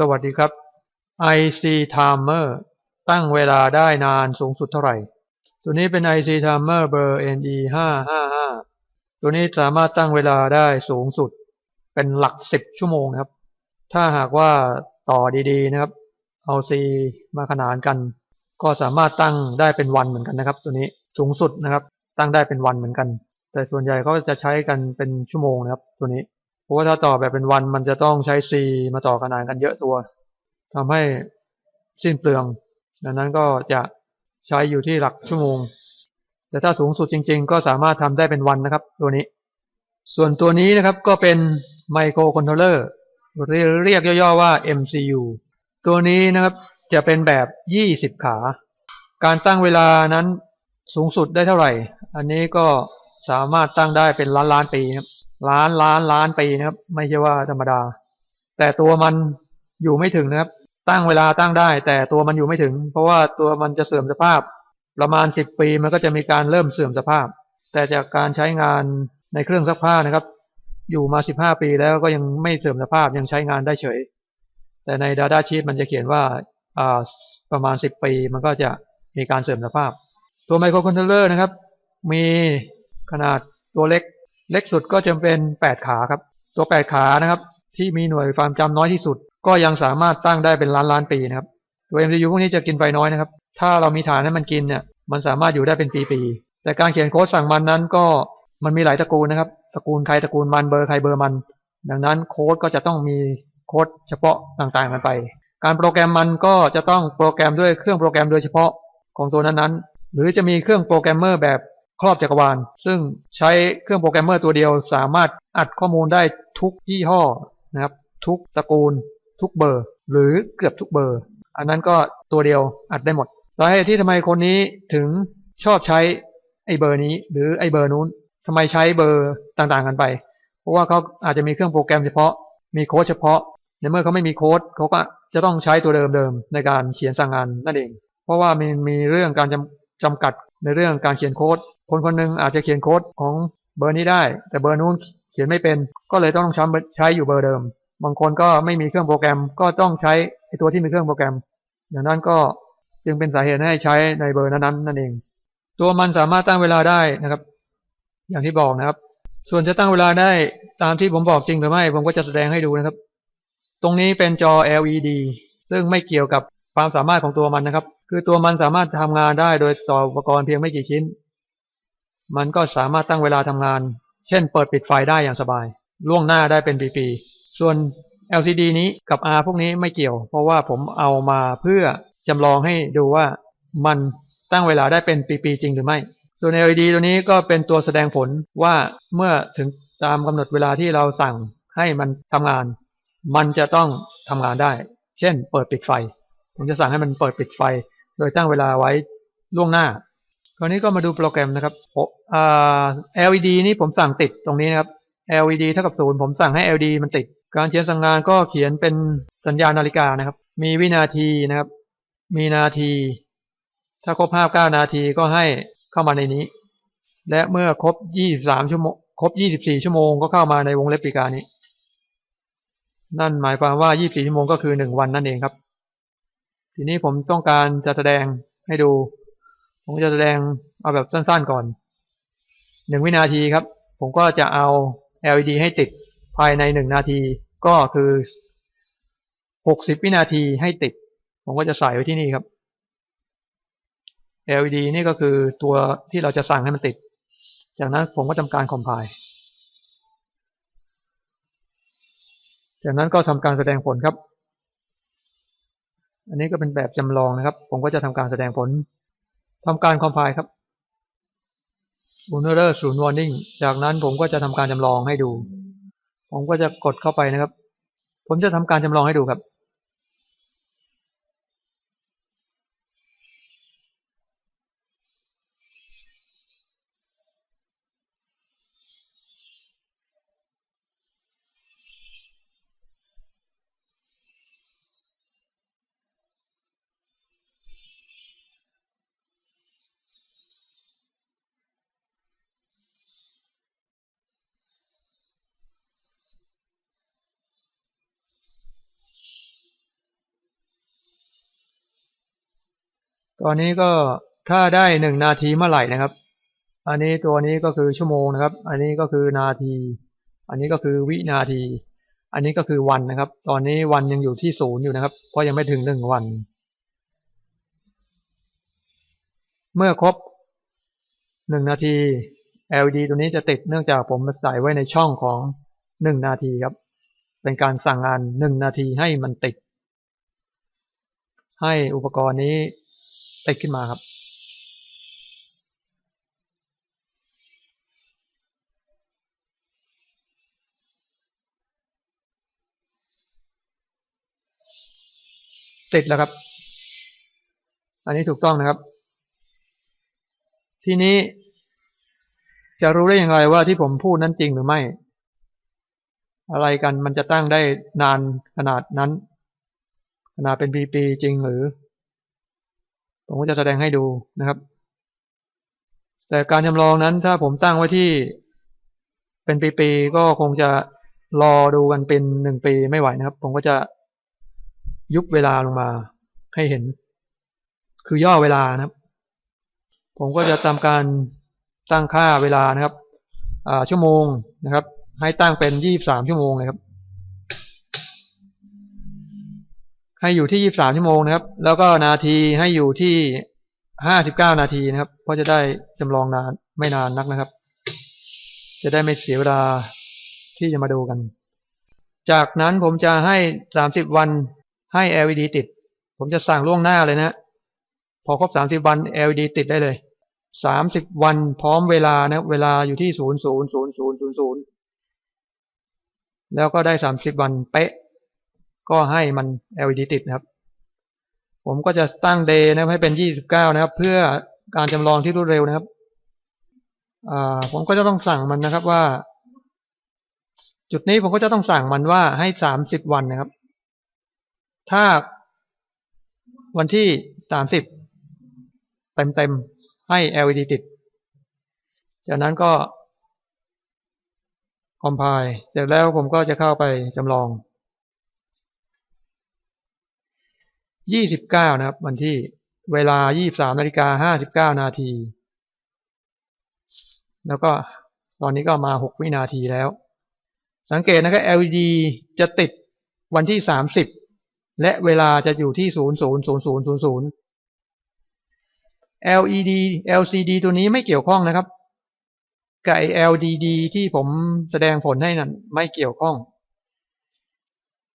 สวัสดีครับ IC Timer ตั้งเวลาได้นานสูงสุดเท่าไหร่ ตัวนี้เป็น IC Timer เบอร์ NE 5 5 5ตัวนี้สามารถตั้งเวลาได้สูงสุด เป็นหลัก 10 ชั่วโมงครับ ถ้าหากว่าต่อดีๆนะครับ เอา C มาขนานกัน ก็สามารถตั้งได้เป็นวันเหมือนกันนะครับ ตัวนี้สูงสุดนะครับ ตั้งได้เป็นวันเหมือนกัน แต่ส่วนใหญ่เขาจะใช้กันเป็นชั่วโมงนะครับ ตัวนี้ เพราะว่าถ้าต่อแบบเป็นวันมันจะต้องใช้ C มาต่อขนานกันเยอะตัวทำให้สิ้นเปลือง ดังนั้นก็จะใช้อยู่ที่หลักชั่วโมง แต่ถ้าสูงสุดจริง ๆ ก็สามารถทำได้เป็นวันนะครับ ตัวนี้ ส่วนตัวนี้นะครับก็เป็นไมโครคอนโทรลเลอร์เรียกย่อๆว่า MCU ตัวนี้นะครับจะเป็นแบบ 20 ขา การตั้งเวลานั้นสูงสุดได้เท่าไหร่ อันนี้ก็สามารถตั้งได้เป็นล้านล้านปีครับ ล้านล้านล้านปีนะครับ ไม่ใช่ว่าธรรมดา แต่ตัวมันอยู่ไม่ถึงนะครับ ตั้งเวลาตั้งได้ แต่ตัวมันอยู่ไม่ถึง เพราะว่าตัวมันจะเสื่อมสภาพ ประมาณ10ปีมันก็จะมีการเริ่มเสื่อมสภาพ แต่จากการใช้งานในเครื่องซักผ้านะครับ อยู่มา15ปีแล้วก็ยังไม่เสื่อมสภาพยังใช้งานได้เฉย แต่ใน Data Sheet มันจะเขียนว่าประมาณ10ปีมันก็จะมีการเสื่อมสภาพ ตัวไมโครคอนโทรลเลอร์นะครับ มีขนาดตัวเล็ก เล็กสุดก็จะเป็น 8 ขาครับ ตัว 8 ขานะครับ ที่มีหน่วยความจำน้อยที่สุด ก็ยังสามารถตั้งได้เป็นล้านล้านปีนะครับ ตัว MCU พวกนี้จะกินไฟน้อยนะครับ ถ้าเรามีฐานให้มันกินเนี่ย มันสามารถอยู่ได้เป็นปีๆ แต่การเขียนโค้ดสั่งมันนั้นก็มันมีหลายตระกูลนะครับ ตระกูลใครตระกูลมันเบอร์ใครเบอร์มัน ดังนั้นโค้ดก็จะต้องมีโค้ดเฉพาะต่างๆกันไป การโปรแกรมมันก็จะต้องโปรแกรมด้วยเครื่องโปรแกรมโดยเฉพาะของตัวนั้นๆ หรือจะมีเครื่องโปรแกรมเมอร์แบบ ครอบจักรวาล ซึ่งใช้เครื่องโปรแกรมเมอร์ตัวเดียว สามารถอัดข้อมูลได้ทุกยี่ห้อนะครับ ทุกตระกูล ทุกเบอร์ หรือเกือบทุกเบอร์ อันนั้นก็ตัวเดียวอัดได้หมด สาเหตุที่ทำไมคนนี้ถึงชอบใช้ไอเบอร์นี้ หรือไอเบอร์นู้นทำไมใช้เบอร์ต่างๆกันไป เพราะว่าเขาอาจจะมีเครื่องโปรแกรมเฉพาะ มีโค้ดเฉพาะ ในเมื่อเขาไม่มีโค้ดเขาก็จะต้องใช้ตัวเดิมๆในการเขียนสั่งงานนั่นเอง เพราะว่ามีมีเรื่องการจำจำกัดในเรื่องการเขียนโค้ด คนคนหนึ่งอาจจะเขียนโค้ดของเบอร์นี้ได้ แต่เบอร์นู้นเขียนไม่เป็น ก็เลยต้องใช้ใช้อยู่เบอร์เดิม บางคนก็ไม่มีเครื่องโปรแกรมก็ต้องใช้ไอตัวที่มีเครื่องโปรแกรมดังนั้นก็จึงเป็นสาเหตุให้ใช้ในเบอร์นั้นๆนั่นเอง ตัวมันสามารถตั้งเวลาได้นะครับ อย่างที่บอกนะครับ ส่วนจะตั้งเวลาได้ตามที่ผมบอกจริงหรือไม่ ผมก็จะแสดงให้ดูนะครับ ตรงนี้เป็นจอ LED ซึ่งไม่เกี่ยวกับความสามารถของตัวมันนะครับ คือตัวมันสามารถทำงานได้โดยต่ออุปกรณ์เพียงไม่กี่ชิ้น มันก็สามารถตั้งเวลาทำงาน เช่น เปิดปิดไฟได้อย่างสบาย ล่วงหน้าได้เป็นปีๆ ส่วน LCD นี้กับ R พวกนี้ไม่เกี่ยว เพราะว่าผมเอามาเพื่อจำลองให้ดูว่ามันตั้งเวลาได้เป็นปีๆจริงหรือไม่ ส่วน LED ตัวนี้ก็เป็นตัวแสดงผลว่าเมื่อถึงตามกำหนดเวลาที่เราสั่งให้มันทำงาน มันจะต้องทำงานได้ เช่น เปิดปิดไฟ ผมจะสั่งให้มันเปิดปิดไฟ โดยตั้งเวลาไว้ล่วงหน้า คราวนี้ก็มาดูโปรแกรมนะครับ LED นี้ผมสั่งติดตรงนี้นะครับ LED เท่ากับศูนย์ผมสั่งให้ LED มันติด การเขียนสั่งงานก็เขียนเป็นสัญญาณนาฬิกานะครับ มีวินาทีนะครับ มีนาที ถ้าครบห้าเก้านาทีก็ให้เข้ามาในนี้ และเมื่อครบยี่สามชั่วโมงครบยี่สิบสี่ชั่วโมงก็เข้ามาในวงเล็บปีกานี้ นั่นหมายความว่ายี่สี่ชั่วโมงก็คือหนึ่งวันนั่นเองครับ ทีนี้ผมต้องการจะแสดงให้ดู ผมจะแสดงเอาแบบสั้นๆก่อนหนึ่งวินาทีครับ ผมก็จะเอา LED ให้ติดภายในหนึ่งนาทีก็คือหกสิบวินาทีให้ติด ผมก็จะใส่ไว้ที่นี่ครับ LED นี่ก็คือตัวที่เราจะสั่งให้มันติด จากนั้นผมก็ทำการคอมไพล์จากนั้นก็ทำการแสดงผลครับ อันนี้ก็เป็นแบบจำลองนะครับ ผมก็จะทำการแสดงผล ทำการคอมไพล์ครับบูเนอร์ศูนย์วอร์นิ่งจากนั้นผมก็จะทำการจำลองให้ดู ผมก็จะกดเข้าไปนะครับ ผมจะทำการจำลองให้ดูครับ ตอนนี้ก็ถ้าได้หนึ่งนาทีเมื่อไหร่นะครับ อันนี้ตัวนี้ก็คือชั่วโมงนะครับ อันนี้ก็คือนาที อันนี้ก็คือวินาที อันนี้ก็คือวันนะครับ ตอนนี้วันยังอยู่ที่ศูนย์อยู่นะครับ เพราะยังไม่ถึงหนึ่งวัน เมื่อครบหนึ่งนาที LED ตัวนี้จะติดเนื่องจากผมใส่ไว้ในช่องของหนึ่งนาทีครับ เป็นการสั่งงานหนึ่งนาทีให้มันติด ให้อุปกรณ์นี้ ติดขึ้นมาครับ ติดแล้วครับ อันนี้ถูกต้องนะครับ ทีนี้ จะรู้ได้อย่างไรว่าที่ผมพูดนั้นจริงหรือไม่ อะไรกันมันจะตั้งได้นานขนาดนั้น ขนาดเป็นปีๆจริงหรือ ผมก็จะแสดงให้ดูนะครับ แต่การจำลองนั้นถ้าผมตั้งไว้ที่เป็นปีๆก็คงจะรอดูกันเป็นหนึ่งปีไม่ไหวนะครับ ผมก็จะยุบเวลาลงมาให้เห็น คือย่อเวลานะครับ ผมก็จะทำการตั้งค่าเวลานะครับชั่วโมงนะครับ ให้ตั้งเป็นยี่บสามชั่วโมงเลยครับ ให้อยู่ที่ยี่สามชั่วโมงนะครับ แล้วก็นาทีให้อยู่ที่ห้าสิบเก้านาทีนะครับ เพราะจะได้จำลองนานไม่นานนักนะครับ จะได้ไม่เสียเวลาที่จะมาดูกัน จากนั้นผมจะให้สามสิบวันให้ LED ติด ผมจะสั่งล่วงหน้าเลยนะ พอครบสามสิบวัน LED ติดได้เลยสามสิบวันพร้อมเวลานะเวลาอยู่ที่ศูนย์ศูนย์ศูนย์ศูนย์ศูนย์ศูนย์แล้วก็ได้สามสิบวันเป๊ะ ก็ให้มัน LED ติดนะครับ ผมก็จะตั้งเดย์นะครับให้เป็นยี่สิบเก้านะครับ เพื่อการจำลองที่รวดเร็วนะครับผมก็จะต้องสั่งมันนะครับว่า จุดนี้ผมก็จะต้องสั่งมันว่าให้สามสิบวันนะครับ ถ้าวันที่สามสิบเต็มเต็มให้ LED ติด จากนั้นก็คอมไพล์เสร็จแล้วผมก็จะเข้าไปจำลอง ยี่สิบเก้านะครับ วันที่เวลายี่สามนาฬิกาห้าสิบเก้านาที แล้วก็ตอนนี้ก็มาหกวินาทีแล้ว สังเกตนะครับ LED จะติดวันที่สามสิบและเวลาจะอยู่ที่ศูนย์ศูนย์ศูนย์ศูนย์ศูนย์ศูนย์ LED LCD ตัวนี้ไม่เกี่ยวข้องนะครับ กับ LDD ที่ผมแสดงผลให้นั้นไม่เกี่ยวข้อง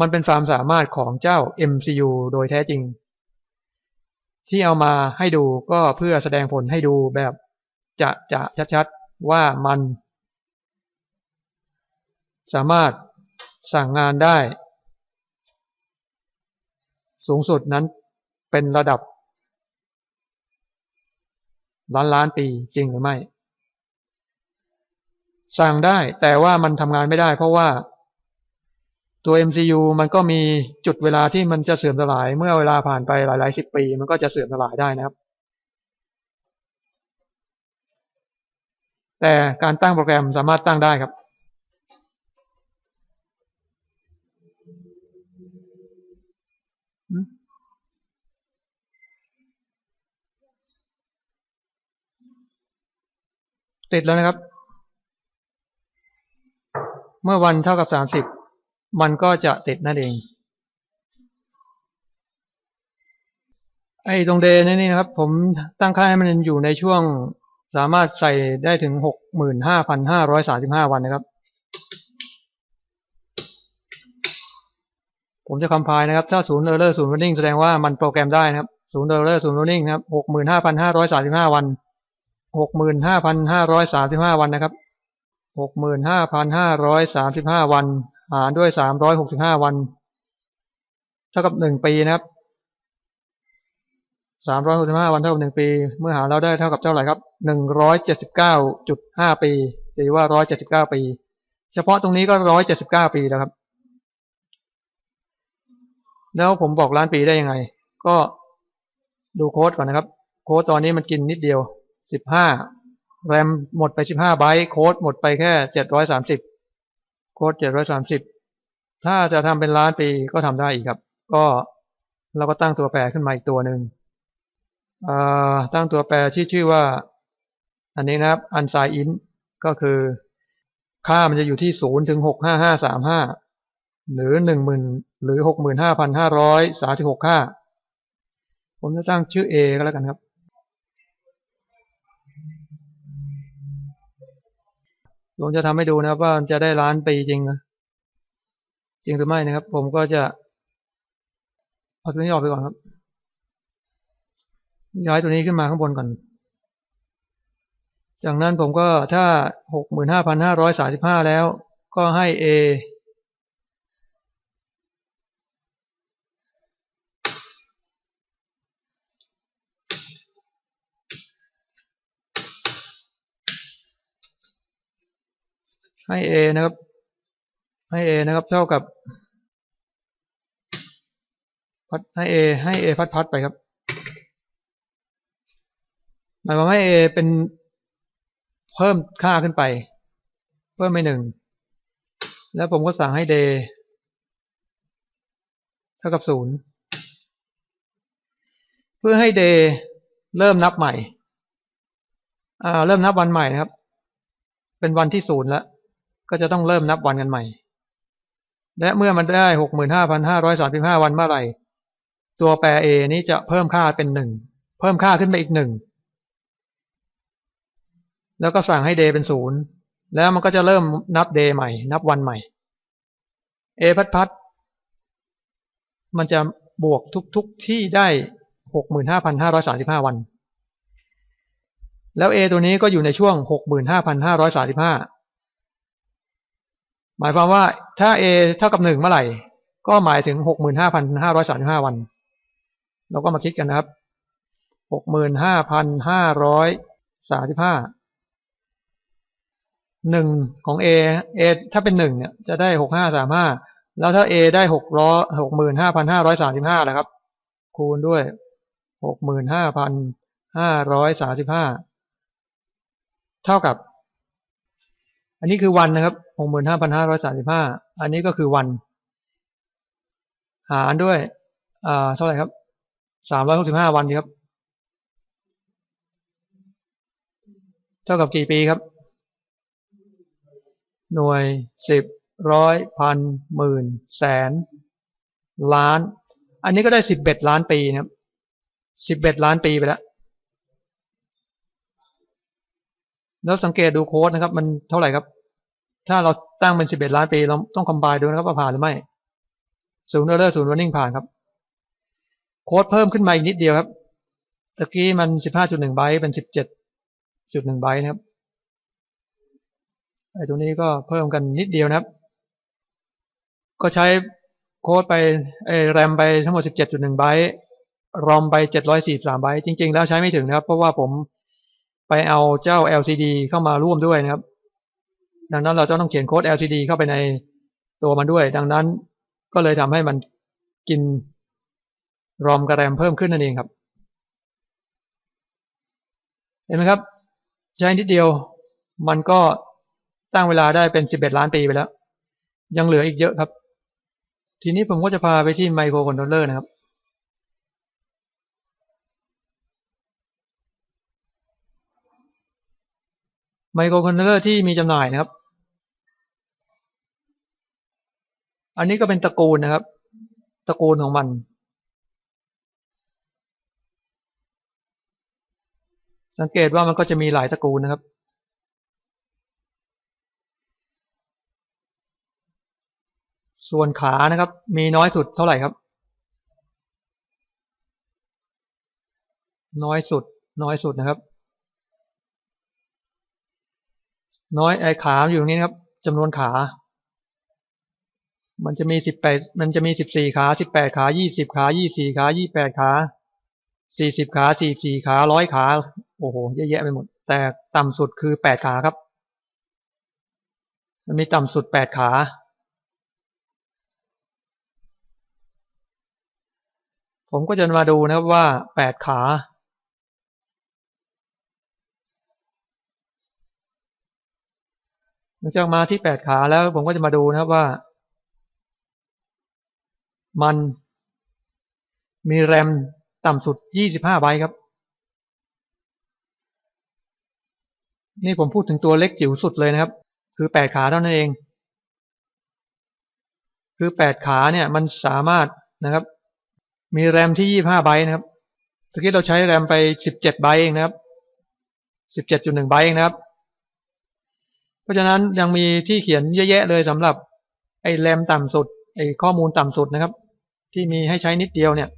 มันเป็นความสามารถของเจ้า MCU โดยแท้จริง ที่เอามาให้ดูก็เพื่อแสดงผลให้ดูแบบจะจะชัดๆว่ามัน สามารถสั่งงานได้ สูงสุดนั้นเป็นระดับ ล้านล้านปีจริงหรือไม่ สั่งได้แต่ว่ามันทำงานไม่ได้เพราะว่า ตัว MCU มันก็มีจุดเวลาที่มันจะเสื่อมสลาย เมื่อเวลาผ่านไปหลายๆสิบปี มันก็จะเสื่อมสลายได้นะครับ แต่การตั้งโปรแกรมสามารถตั้งได้ครับ ติดแล้วนะครับ เมื่อวันเท่ากับสามสิบ มันก็จะติดนั่นเอง ไอ้ตรงเดย์นี่นะครับ ผมตั้งค่าให้มันอยู่ในช่วงสามารถใส่ได้ถึงหกหมื่นห้าพันห้าร้อยสาสิบห้าวันนะครับ ผมจะคอมไพล์นะครับ ถ้าศูนย์เออร์เลอร์ศูนย์ running แสดงว่ามันโปรแกรมได้นะครับศูนย์เออร์เลอร์ศูนย์ running นะครับหกหมื่นห้าพันห้าร้อยสาสิบห้าวันหกหมื่นห้าพันห้าร้อยสามสิบห้าวันนะครับหกหมื่นห้าพันห้าร้อยสามสิบห้าวัน หารด้วยสามร้อยหกสิบห้าวัน เท่ากับหนึ่งปีนะครับสามร้อยหกสิบห้าวันเท่ากับหนึ่งปี เมื่อหารเราได้เท่ากับเท่าไหร่ครับหนึ่งร้อยเจ็ดสิบเก้าจุดห้าปีหรือว่าร้อยเจ็ดสิบเก้าปี เฉพาะตรงนี้ก็ร้อยเจ็ดสิบเก้าปีแล้วครับ แล้วผมบอกล้านปีได้ยังไง ก็ดูโค้ดก่อนนะครับ โค้ดตอนนี้มันกินนิดเดียวสิบห้าแรมหมดไปสิบห้าไบต์โค้ดหมดไปแค่เจ็ดร้อยสามสิบ โค้ดเจ็ดร้อยสามสิบถ้าจะทำเป็นล้านปีก็ทำได้อีกครับ ก็เราก็ตั้งตัวแปรขึ้นมาอีกตัวหนึ่งตั้งตัวแปรที่ชื่อว่า อันนี้นะครับ unsigned int ก็คือ ค่ามันจะอยู่ที่ศูนย์ถึงหกห้าห้าสามห้าหรือหนึ่งหมื่นหรือหกหมื่นห้าพันห้าร้อยสามสิบหกค่า ผมจะตั้งชื่อ A ก็แล้วกันครับ ผมจะทำให้ดูนะครับ ว่าจะได้ล้านปีจริงนะจริงหรือไม่นะครับ ผมก็จะเอาตัวนี้ออกไปก่อนครับ ย้ายตัวนี้ขึ้นมาข้างบนก่อน จากนั้นผมก็ถ้าหกหมื่นห้าพันห้าร้อยสาสิบห้าแล้ว ก็ให้ A ให้ A นะครับ ให้ A นะครับ เท่ากับ พัดให้ A ให้ A พัดพัดไปครับ หมายความว่า A เป็นเพิ่มค่าขึ้นไป เพิ่มไปหนึ่ง แล้วผมก็สั่งให้ day เท่ากับศูนย์เพื่อให้ day เริ่มนับใหม่ อ่า เริ่มนับวันใหม่นะครับ เป็นวันที่ศูนย์แล้ว ก็จะต้องเริ่มนับวันกันใหม่ และเมื่อมันได้หกหมื่นห้าพันห้าร้อยสามสิบห้าวันเมื่อไหร่ ตัวแปร A นี้จะเพิ่มค่าเป็นหนึ่งเพิ่มค่าขึ้นไปอีกหนึ่งแล้วก็สั่งให้ day เป็นศูนย์แล้วมันก็จะเริ่มนับ day ใหม่ นับวันใหม่ A พัดพัดมันจะบวกทุกๆทที่ได้หกหมื่นห้าพันห้าร้อยสาสิบห้าวัน แล้ว A ตัวนี้ก็อยู่ในช่วงหกหมื่นห้าพันห้าร้อยสาสิบห้า หมายความว่าถ้า A เท่ากับหนึ่งเมื่อไหร่ ก็หมายถึงหกหมื่นห้าพันห้าร้อยสาสิบห้าวัน เราก็มาคิดกันนะครับหกหมื่นห้าพันห้าร้อยสามสิบห้าหนึ่งของ A A ถ้าเป็นหนึ่งเนี่ยจะได้หกห้าสามห้าแล้วถ้า A ได้หกร้อยหกหมื่นห้าพันห้าร้อยสามสิบห้านะครับ คูณด้วยหกหมื่นห้าพันห้าร้อยสามสิบห้าเท่ากับ อันนี้คือวันนะครับหกหมื่นห้าพันห้าร้อยสามสิบห้าอันนี้ก็คือวัน หารด้วยอ่าเท่าไหร่ครับสามร้อยหกสิบห้าวันดีครับ เท่ากับกี่ปีครับ หน่วยสิบร้อยพันหมื่นแสน ล้าน อันนี้ก็ได้สิบเอ็ดล้านปีนะครับสิบเอ็ดล้านปีไปแล้ว แล้วสังเกตดูโค้ดนะครับ มันเท่าไหร่ครับ ถ้าเราตั้งเป็นสิบเอ็ดล้านปีเราต้องคอมไบดูนะครับว่าผ่านหรือไม่ศูนย์เออร์ศูนย์วันนิ่งผ่านครับ โค้ดเพิ่มขึ้นมาอีกนิดเดียวครับตะกี้มันสิบห้าจุดหนึ่งไบต์เป็นสิบเจ็ดจุดหนึ่งไบต์นะครับไอ้ตัวนี้ก็เพิ่มกันนิดเดียวนะครับ ก็ใช้โค้ดไปไอ้แรมไปทั้งหมด17.1ไบต์รอมไป743ไบต์จริง ๆ แล้วใช้ไม่ถึงนะครับ เพราะว่าผม ไปเอาเจ้า LCD เข้ามาร่วมด้วยนะครับ ดังนั้นเราจะต้องเขียนโค้ด LCD เข้าไปในตัวมันด้วย ดังนั้นก็เลยทำให้มันกินรอมกับแรมเพิ่มขึ้นนั่นเองครับ เห็นไหมครับ ใช้นิดเดียวมันก็ตั้งเวลาได้เป็น 11 ล้านปีไปแล้ว ยังเหลืออีกเยอะครับ ทีนี้ผมก็จะพาไปที่ไมโครคอนโทรลเลอร์นะครับ ไมโครคอนโทรลเลอร์ที่มีจำหน่ายนะครับ อันนี้ก็เป็นตระกูลนะครับ ตระกูลของมัน สังเกตว่ามันก็จะมีหลายตระกูลนะครับส่วนขานะครับ มีน้อยสุดเท่าไหร่ครับ น้อยสุด น้อยสุดนะครับ น้อยไอขาอยู่ตรงนี้ครับจำนวนขา มันจะมีสิบแปดมันจะมีสิบสี่ขาสิบแปดขายี่สิบขายี่สี่ขายี่แปดขาสี่สิบขาสี่สี่ขาร้อยขา โอ้โหเยอะแยะไปหมด แต่ต่ำสุดคือแปดขาครับ มันมีต่ำสุดแปดขาผมก็จะมาดูนะครับว่าแปดขา จากมาที่แปดขาแล้วผมก็จะมาดูนะครับว่า มันมีแรมต่ำสุดยี่สิบห้าไบต์ครับ นี่ผมพูดถึงตัวเล็กจิ๋วสุดเลยนะครับ คือแปดขาเท่านั้นเอง คือแปดขาเนี่ยมันสามารถนะครับ มีแรมที่ยี่ห้าไบต์นะครับตะกี้เราใช้แรมไปสิบเจ็ดไบต์เองนะครับสิบเจ็ดจุดหนึ่งไบต์เองนะครับ เพราะฉะนั้นยังมีที่เขียนเยอะแยะเลยสำหรับไอ้แรมต่ำสุดไอ้ข้อมูลต่ำสุดนะครับ ที่มีให้ใช้นิดเดียวเนี่ย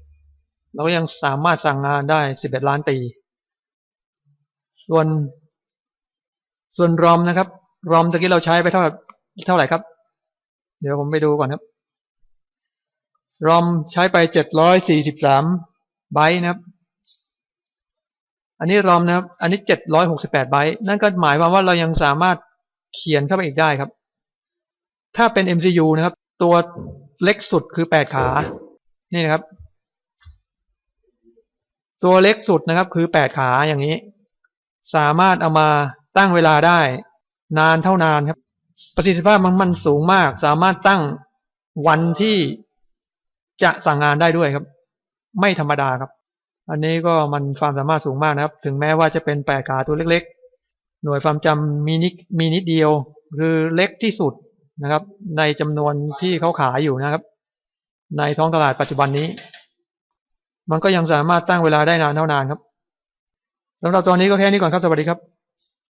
เราก็ยังสามารถสั่งงานได้สิบเอ็ดล้านตีส่วน ส่วนรอมนะครับรอมตะกี้เราใช้ไปเท่าเท่าไหร่ครับ เดี๋ยวผมไปดูก่อนครับรอมใช้ไปเจ็ดร้อยสี่สิบสามไบต์นะครับ อันนี้รอมนะครับ อันนี้เจ็ดร้อยหกสิบแปดไบต์นั่นก็หมายความว่าเรายังสามารถ เขียนเข้าไปอีกได้ครับ ถ้าเป็น MCU นะครับ ตัวเล็กสุดคือแปดขานี่นะครับ ตัวเล็กสุดนะครับ คือแปดขาอย่างนี้ สามารถเอามาตั้งเวลาได้ นานเท่านานครับ ประสิทธิภาพมันมันสูงมาก สามารถตั้งวันที่จะสั่งงานได้ด้วยครับ ไม่ธรรมดาครับ อันนี้ก็มันความสามารถสูงมากนะครับ ถึงแม้ว่าจะเป็นแปดขาตัวเล็กๆ หน่วยความจำมีนิดมีนิดเดียว คือเล็กที่สุดนะครับ ในจำนวนที่เขาขายอยู่นะครับ ในท้องตลาดปัจจุบันนี้ มันก็ยังสามารถตั้งเวลาได้นานเท่านานครับสำหรับตอนนี้ก็แค่นี้ก่อนครับ สวัสดีครับ